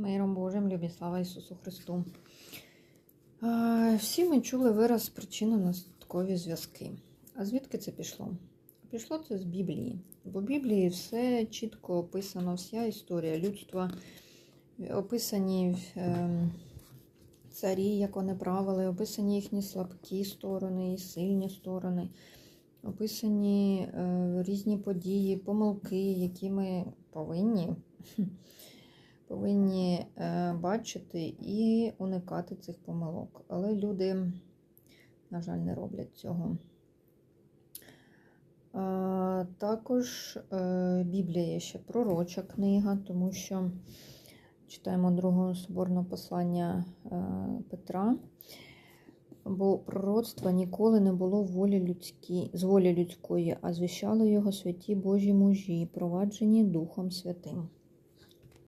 Миром Божим, любі слава Ісусу Христу. Всі ми чули вираз причинно-наслідкові зв'язки. А звідки це пішло? Пішло це з Біблії. Бо в Біблії все чітко описано, вся історія людства, описані ем, царі, як вони правили, описані їхні слабкі сторони і сильні сторони, описані е, різні події, помилки, які ми повинні повинні е, бачити і уникати цих помилок. Але люди, на жаль, не роблять цього. Також е, Біблія є ще пророча книга, тому що читаємо другого соборного послання е, Петра. Бо пророцтва ніколи не було волі людській, з волі людської, а звіщали його святі Божі мужі, проваджені Духом Святим.